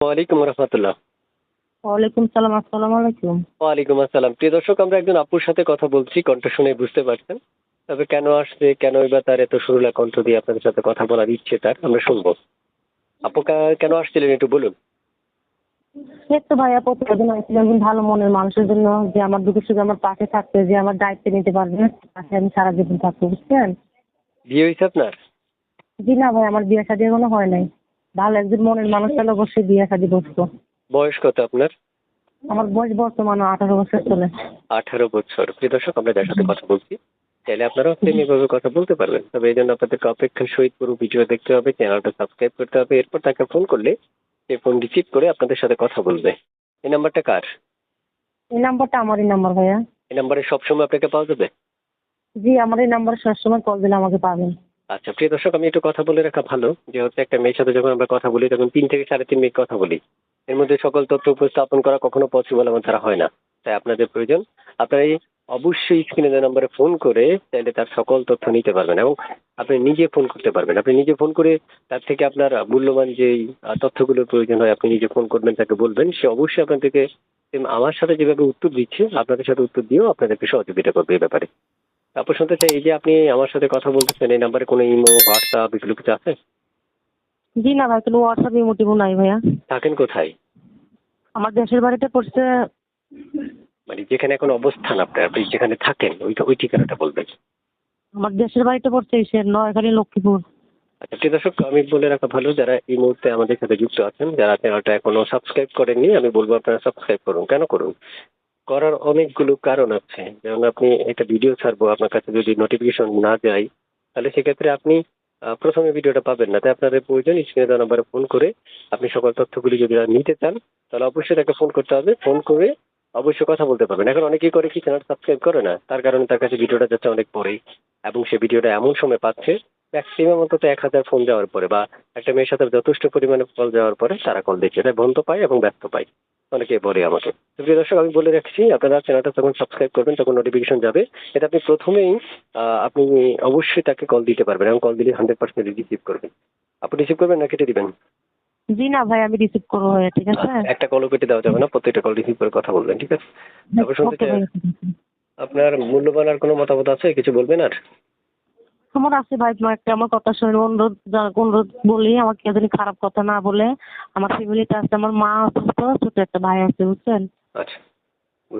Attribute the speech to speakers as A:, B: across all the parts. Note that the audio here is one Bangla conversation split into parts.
A: ওয়ালাইকুম রহমতুল্লাহ।
B: ওয়ালাইকুম সালাম আসসালামু আলাইকুম।
A: ওয়ালাইকুম আসসালাম। প্রিয় দর্শক আমরা একজন আপুর সাথে কথা বলছি কণ্ঠ শুনে বুঝতে পারছেন। তবে কেন আসছে কেনই বা তার এত সুরলা কণ্ঠ দিয়ে আপনাদের সাথে কথা বলার ইচ্ছে তার আমরা শুনব। আপু কেন আসছিলেন একটু বলুন।
B: এই তো ভাইয়া প্রতিদিন আসলে একজন ভালো মনের মানুষের জন্য যে আমার দুঃখের সুখে আমার পাশে থাকবে যে আমার দায়িত্ব নিতে পারবে পাশে আমি সারা জীবন থাকব বুঝছেন?
A: বিয়ে হয়েছে আপনার?
B: জি না ভাই আমার বিয়ে শাদী এখনও হয় নাই। ভালো একজন মনের মানুষ তাহলে অবশ্যই বিয়ে শাদী বসবো
A: বয়স কত আপনার?
B: আমার বয়স বর্তমানে আঠারো বছর চলে।
A: আঠারো বছর। প্রিয় দর্শক আমরা যার সাথে কথা বলছি চাইলে আপনারাও সেম এভাবে কথা বলতে পারবেন। তবে এই জন্য আপনাদেরকে অপেক্ষার সহিত পুরো ভিডিও দেখতে হবে চ্যানেলটা সাবস্ক্রাইব করতে হবে। এরপর তাকে ফোন করলে সে ফোন রিসিভ করে আপনাদের সাথে কথা বলবে। এই নাম্বারটা কার?
B: এই নাম্বারটা আমারই নাম্বার ভাইয়া।
A: এই নাম্বারে সবসময় আপনাকে পাওয়া যাবে?
B: জি আমার এই নাম্বারে সবসময় কল দিলে আমাকে পাবেন।
A: আচ্ছা প্রিয় দর্শক, আমি একটু কথা বলে রাখা ভালো। যে হচ্ছে একটা মেয়ের সাথে যখন আমরা কথা বলি, তখন তিন থেকে সাড়ে তিন মিনিট কথা বলি। এর মধ্যে সকল তথ্য উপস্থাপন করা কখনো পসিবল আমার দ্বারা হয় না। তাই আপনাদের প্রয়োজন, আপনারা এই অবশ্যই স্ক্রিনে দেওয়া নম্বরে ফোন করে তাহলে তার সকল তথ্য নিতে পারবেন এবং আপনি নিজে ফোন করতে পারবেন। আপনি নিজে ফোন করে তার থেকে আপনার মূল্যবান যেই তথ্যগুলোর প্রয়োজন হয়, আপনি নিজে ফোন করবেন, তাকে বলবেন। সে অবশ্যই আপনাদেরকে same আমার সাথে যেভাবে উত্তর দিচ্ছে, আপনাদের সাথে উত্তর দিয়েও আপনাদেরকে সহযোগিতা করবে এই ব্যাপারে। তারপর শুনতে চাই এই যে আপনি আমার সাথে কথা বলতেছেন এই নাম্বারে কোনো ইমো হোয়াটসঅ্যাপ এগুলো কিছু আছে?
B: জি না ভাই কোনো হোয়াটসঅ্যাপ ইমোটিভও নাই ভাইয়া।
A: থাকেন কোথায়?
B: আমার দেশের বাড়িতে পড়ছে।
A: মানে যেখানে এখন অবস্থান আপনার আপনি যেখানে থাকেন ওইটা ওই ঠিকানাটা বলবেন।
B: আমার দেশের বাড়িতে পড়ছে সে নয়খালী লক্ষ্মীপুর।
A: আচ্ছা প্রিয় দর্শক আমি বলে রাখা ভালো যারা এই মুহূর্তে আমাদের সাথে যুক্ত আছেন যারা চ্যানেলটা এখনও সাবস্ক্রাইব করেননি আমি বলব আপনারা সাবস্ক্রাইব করুন। কেন করুন? করার অনেকগুলো কারণ আছে। যেমন আপনি একটা ভিডিও ছাড়বো, আপনার কাছে যদি নোটিফিকেশন না যায়, তাহলে সেক্ষেত্রে আপনি প্রথমে ভিডিওটা পাবেন না। তাই আপনাদের প্রয়োজন স্ক্রিনে দেওয়া নাম্বারে ফোন করে আপনি সকল তথ্যগুলি যদি নিতে চান, তাহলে অবশ্যই তাকে ফোন করতে হবে। ফোন করে অবশ্যই কথা বলতে পারবেন। এখন অনেকেই করে কি চ্যানেল সাবস্ক্রাইব করে না? তার কারণে তার কাছে ভিডিওটা যাচ্ছে অনেক পরেই এবং সে ভিডিওটা এমন সময় পাচ্ছে ম্যাক্সিমাম অন্তত এক হাজার ফোন যাওয়ার পরে বা একটা মেয়ের সাথে যথেষ্ট পরিমাণে কল যাওয়ার পরে তারা কল দিচ্ছে। তাই বন্ধ পায় এবং ব্যস্ত পায়। অনেকে বলে আমাকে। প্রিয় দর্শক আমি বলে রাখছি আপনারা চ্যানেলটা যখন সাবস্ক্রাইব করবেন তখন নোটিফিকেশন যাবে। এটা আপনি প্রথমেই আপনি অবশ্যই তাকে কল দিতে পারবেন এবং কল দিলে হান্ড্রেড পার্সেন্ট রিসিভ করবেন। আপনি রিসিভ করবেন না কেটে দিবেন?
B: জি না ভাই আমি রিসিভ করব ঠিক আছে?
A: একটা কলও কেটে দেওয়া যাবে না প্রত্যেকটা কল রিসিভ করে কথা বলবেন ঠিক আছে? তারপর শুনতে চাই
B: ঠিক আছে।
A: আপনার মূল্যবান আর কোনো মতামত আছে? কিছু বলবেন আর?
B: আমার আছে ভাই একটা আমার কথা শুনে অনুরোধ অনুরোধ বলি আমাকে যেন খারাপ কথা না বলে আমার ফ্যামিলিতে আছে আমার মা অসুস্থ ছোট একটা ভাই আছে বুঝছেন?
A: আচ্ছা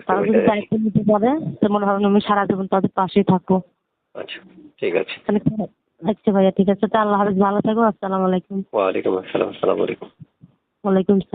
B: তারা যদি দায়িত্ব নিতে পারে তো মনে হয় আমি সারা জীবন তাদের পাশেই থাকব।
A: আচ্ছা ঠিক আছে।
B: আচ্ছা ভাইয়া ঠিক আছে? তা আল্লাহ হাফিজ ভালো থাকো আসসালামু আলাইকুম।
A: ওয়ালাইকুম আসসালাম আসসালামু আলাইকুম।
B: ওয়ালাইকুম সালাম